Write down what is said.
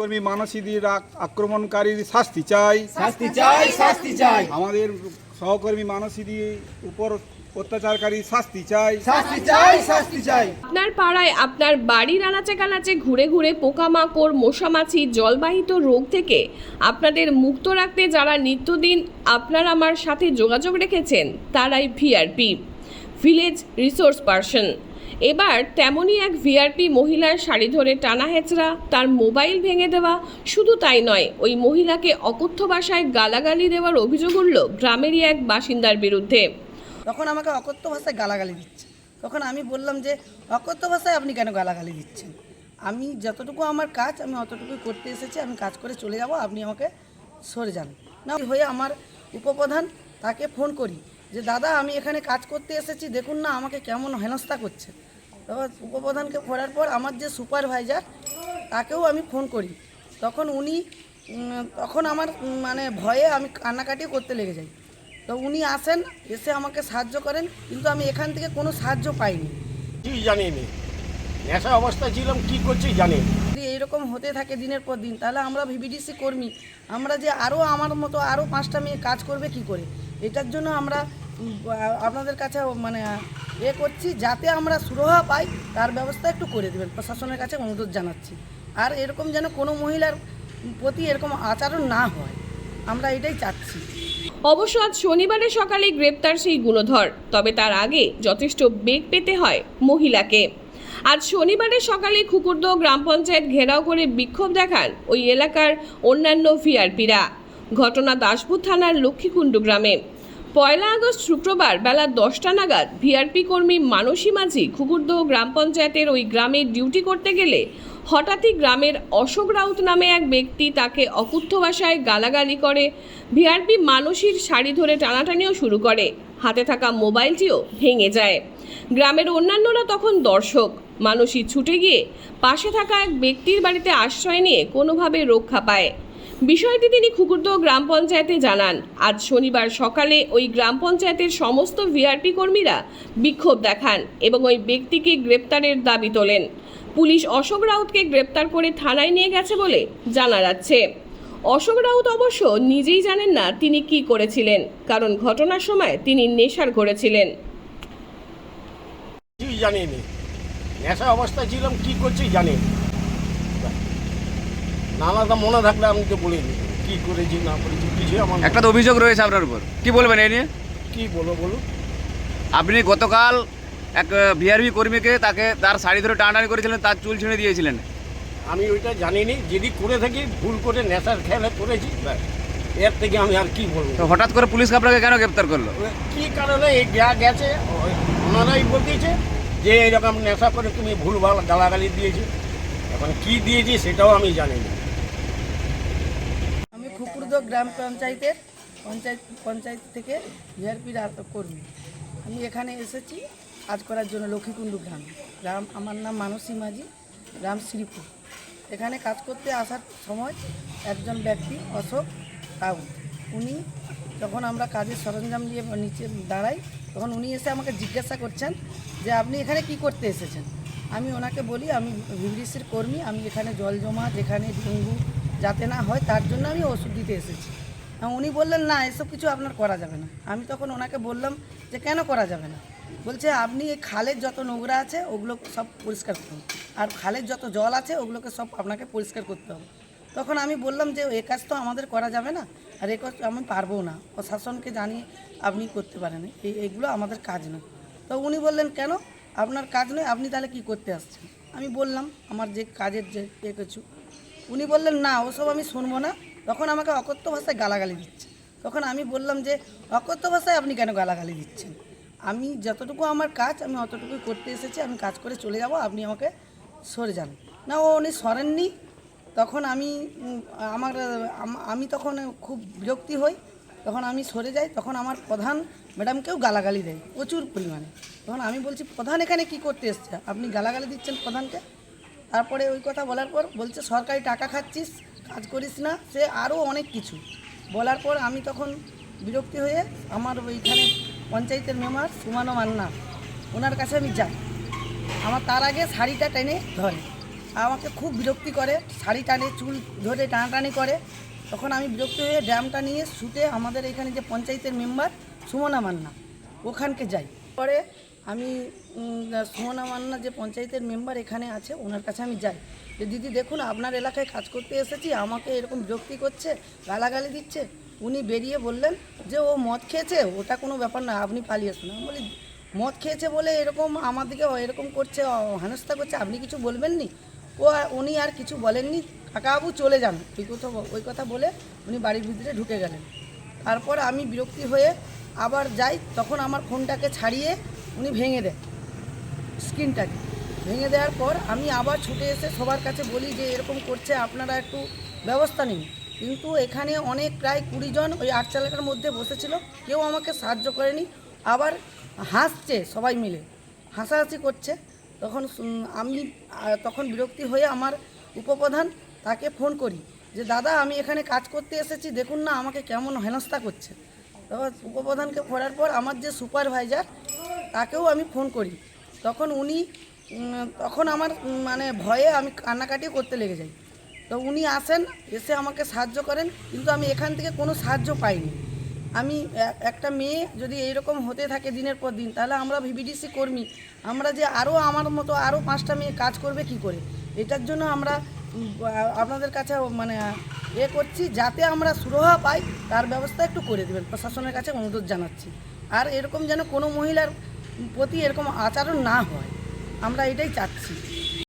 কর্মী মানসীদের আক- আক্রমণকারীর শাস্তি চাই। শাস্তি চাই শাস্তি চাই। আমাদের সহকর্মী মানসীদের উপর অত্যাচারকারী শাস্তি চাই। শাস্তি চাই শাস্তি চাই। আপনার পাড়ায় আপনার বাড়ির আনাচে কানাচে ঘুরে ঘুরে পোকামাকড় মশামাছি জলবাহিত রোগ থেকে আপনাদের মুক্ত রাখতে যারা নিত্যদিন আপনার আমার সাথে যোগাযোগ রেখেছেন তারাই ভিআরপি ভিলেজ রিসোর্স পার্সন এবার তেমনই এক ভিআরপি মহিলার শাড়ি ধরে টানা হেঁচড়া, তার মোবাইল ভেঙে দেওয়া, শুধু তাই নয়, ওই মহিলাকে অকথ্য ভাষায় গালাগালি দেওয়ার অভিযোগ উঠল গ্রামেরই এক বাসিন্দার বিরুদ্ধে। তখন আমাকে অকথ্য ভাষায় গালাগালি দিচ্ছে। তখন আমি বললাম যে, অকথ্য ভাষায় আপনি কেন গালাগালি দিচ্ছেন? আমি যতটুকু আমার কাজ, আমি অতটুকুই করতে এসেছি, আমি কাজ করে চলে যাব, আপনি আমাকে সরে যান। না, হয়ে আমার উপপ্রধান তাকে ফোন করি। যে দাদা আমি এখানে কাজ করতে এসেছি দেখুন না আমাকে কেমন হেনস্থা করছে। তখন উপপ্রধানকে করার পর আমার যে সুপারভাইজার তাকেও আমি ফোন করি। তখন উনি তখন আমার মানে ভয়ে আমি কান্নাকাটি করতে লেগে যাই। তো উনি আসেন এসে আমাকে সাহায্য করেন কিন্তু আমি এখান থেকে কোনো সাহায্য পাইনি। কি নেশা অবস্থায় ছিলাম কি করছি জানিনি? যদি এইরকম হতে থাকে দিনের পর দিন তাহলে আমরা ভিবিডিসি কর্মী আমরা যে আরও আমার মতো আরও পাঁচটা মেয়ে কাজ করবে কি করে? এটার জন্য আমরা আপনাদের কাছে মানে এ করছি যাতে আমরা সুরহা পাই, তার ব্যবস্থা একটু করে দেবেন। প্রশাসনের কাছে অনুরোধ জানাচ্ছি। আর এরকম যেন কোনো মহিলার প্রতি এরকম আচরণ না হয়, আমরা এটাই চাচ্ছি। অবশ্য আজ শনিবারে সকালে গ্রেপ্তার সেই গুণধর, তবে তার আগে যথেষ্ট বেগ পেতে হয় মহিলাকে। আজ শনিবারে সকালে খুকুরদো গ্রাম পঞ্চায়েত ঘেরাও করে বিক্ষোভ দেখান ওই এলাকার অন্যান্য ভিআরপিরা। ঘটনা দাসপুর থানার লক্ষ্মীকুণ্ড গ্রামে। পয়লা আগস্ট শুক্রবার বেলা দশটা নাগাদ ভিআরপি কর্মী মানসী মাঝি খুকুরদহ গ্রাম পঞ্চায়েতের ওই গ্রামে ডিউটি করতে গেলে হঠাৎই গ্রামের অশোক রাউত নামে এক ব্যক্তি তাকে অকুত্থ ভাষায় গালাগালি করে। ভিআরপি মানসীর শাড়ি ধরে টানাটানিও শুরু করে। হাতে থাকা মোবাইলটিও ভেঙে যায়। গ্রামের অন্যান্যরা তখন দর্শক। মানসী ছুটে গিয়ে পাশে থাকা এক ব্যক্তির বাড়িতে আশ্রয় নিয়ে কোনোভাবে রক্ষা পায়। বিষয়টি তিনি খুকুরদহ গ্রাম পঞ্চায়েতে জানান। আজ শনিবার সকালে ওই গ্রাম পঞ্চায়েতের সমস্ত ভিআরপি কর্মীরা বিক্ষোভ দেখান এবং ওই ব্যক্তিকে গ্রেপ্তারের দাবি তোলেন। পুলিশ অশোক রাউতকে গ্রেপ্তার করে থানায় নিয়ে গেছে বলে জানা যাচ্ছে। অশোক রাউত অবশ্য নিজেই জানেন না তিনি কি করেছিলেন, কারণ ঘটনার সময় তিনি নেশার ঘরেছিলেন কি জানিনি। নেশা অবস্থায় ছিলাম, কি করছি জানিনি মনে থাকলে আমি তো বলে দিই কি করেছি না করেছি কিছু আমার একটা তো অভিযোগ রয়েছে আপনার উপর। কি বলবেন এই নিয়ে? কি বলো বলো আপনি গতকাল এক বিআরবি কর্মীকে তাকে তার শাড়ি ধরে টানাটানি করেছিলেন তার চুল ছিঁড়ে দিয়েছিলেন। আমি ওইটা জানিনি যদি করে থাকি ভুল করে নেশার খেলা করেছি ব্যাস। এর থেকে আমি আর কি বলব? তো হঠাৎ করে পুলিশ আপনাকে কেন গ্রেপ্তার করল? কি কারণে এই যা গেছে ওনারাই বলতেছে যে এরকম নেশা করে তুমি ভুলভাল গালাগালি দিয়েছ। এখন কি দিয়েছি সেটাও আমি জানি না আমি গ্রাম পঞ্চায়েতের পঞ্চায়েত পঞ্চায়েত থেকে ভিআরপির কর্মী। আমি এখানে এসেছি কাজ করার জন্য লক্ষ্মীকুণ্ডু গ্রাম। গ্রাম, আমার নাম মানসী মাঝি গ্রাম শ্রীপুর। এখানে কাজ করতে আসার সময় একজন ব্যক্তি, অশোক রাউত। উনি যখন আমরা কাজের সরঞ্জাম নিয়ে নিচে দাঁড়াই, তখন উনি এসে আমাকে জিজ্ঞাসা করছেন যে, আপনি এখানে কি করতে এসেছেন? আমি ওনাকে বলি, আমি ভিভিডিসির কর্মী, আমি এখানে জল জমা, যেখানে ডেঙ্গু যাতে না হয়, তার জন্য আমি ওষুধ দিতে এসেছি। উনি বললেন, না, এসব কিছু আপনার করা যাবে না। আমি তখন ওনাকে বললাম যে, কেন করা যাবে না? বলছে, আপনি এই খালের যত নোংরা আছে, ওগুলো সব পরিষ্কার করুন আর খালের যত জল আছে, ওগুলোকে সব আপনাকে পরিষ্কার করতে হবে। তখন আমি বললাম যে, এ কাজ তো আমাদের করা যাবে না, আর এ কাজ আমি পারব না। প্রশাসনকে জানিয়ে আপনি করতে পারেন। এই এইগুলো আমাদের কাজ নয়। তো উনি বললেন, কেন? আপনার কাজ নয়, আপনি তাহলে কি করতে আসছেন? আমি বললাম, আমার যে কাজের যে কিছু উনি বললেন, না, ওসব আমি শুনব না। তখন আমাকে অকথ্য ভাষায় গালাগালি দিচ্ছে। তখন আমি বললাম যে, অকথ্য ভাষায় আপনি কেন গালাগালি দিচ্ছেন? আমি যতটুকু আমার কাজ, আমি অতটুকুই করতে এসেছি, আমি কাজ করে চলে যাব, আপনি আমাকে সরে যান। না, ও উনি সরেননি। তখন আমি আমার আমি তখন খুব বিরক্তি হই। তখন আমি সরে যাই। তখন আমার প্রধান ম্যাডামকেও গালাগালি দেয় প্রচুর পরিমাণে। তখন আমি বলছি, প্রধান এখানে কি করতে এসছে? আপনি গালাগালি দিচ্ছেন প্রধানকে? তারপরে ওই কথা বলার পর বলছে, সরকারি টাকা খাচ্ছিস, কাজ করিস না। সে আরও অনেক কিছু। বলার পর আমি তখন বিরক্তি হয়ে আমার ওইখানে পঞ্চায়েতের মেম্বার সুমানো মান্না, ওনার কাছে আমি যাই। আমার তার আগে শাড়িটা টেনে ধরে। আমাকে খুব বিরক্তি করে, শাড়ি টানে, চুল ধরে টানাটানি করে। তখন আমি বিরক্ত হয়ে ড্যামটা নিয়ে শুতে আমাদের এখানে যে পঞ্চায়েতের মেম্বার সুমনা মান্না, ওখানকে যাই। পরে আমি সুমনা মান্না যে পঞ্চায়েতের মেম্বার এখানে আছে, ওনার কাছে আমি যাই। যে দিদি, দেখুন, আপনার এলাকায় কাজ করতে এসেছি, আমাকে এরকম বিরক্তি করছে, গালাগালি দিচ্ছে। উনি বেরিয়ে বললেন যে ও মদ খেয়েছে, ওটা কোনো ব্যাপার না, আপনি পালিয়ে আসুন। আমি বলি, মদ খেয়েছে বলে এরকম আমাদেরকে এরকম করছে হেনস্থা করছে, আপনি কিছু বলবেন নি ও উনি আর কিছু বলেননি, কাকাবাবু চলে যান। ওই কথা ওই কথা বলে উনি বাড়ির ভিতরে ঢুকে গেলেন। তারপর আমি বিরক্তি হয়ে আবার যাই, তখন আমার ফোনটাকে ছাড়িয়ে উনি ভেঙে দেয় স্ক্রিনটাকে ভেঙে দেওয়ার পর আমি আবার ছুটে এসে সবার কাছে বলি যে, এরকম করছে, আপনারা একটু ব্যবস্থা নিন। কিন্তু এখানে অনেক, প্রায় কুড়ি জন ওই আটচালাটার মধ্যে বসেছিল। কেউ আমাকে সাহায্য করেনি। আবার হাসছে সবাই মিলে। হাসাহাসি করছে। তখন আমি তখন বিরক্তি হয়ে আমার উপপ্রধান তাকে ফোন করি যে, দাদা, আমি এখানে কাজ করতে এসেছি। দেখুন না, আমাকে কেমন হেনস্থা করছে। তখন উপপ্রধানকে করার পর আমার যে সুপারভাইজার তাকেও আমি ফোন করি। তখন উনি তখন আমার মানে ভয়ে আমি কান্নাকাটি করতে লেগে যাই। তো উনি আসেন, এসে আমাকে সাহায্য করেন, কিন্তু আমি এখান থেকে কোনো সাহায্য পাইনি। আমি একটা মেয়ে যদি এইরকম হতে থাকে দিনের পর দিন, তাহলে আমরা ভিবিডিসি কর্মী, আমরা যে আরও আমার মতো আরও পাঁচটা মেয়ে কাজ করবে কি করে? এটার জন্য আমরা আপনাদের কাছে মানে এ করছি, যাতে আমরা সুরহা পাই, তার ব্যবস্থা একটু করে দেবেন। প্রশাসনের কাছে অনুরোধ জানাচ্ছি। আর এরকম যেন কোনো মহিলার প্রতি এরকম আচরণ না হয় আমরা এটাই চাচ্ছি।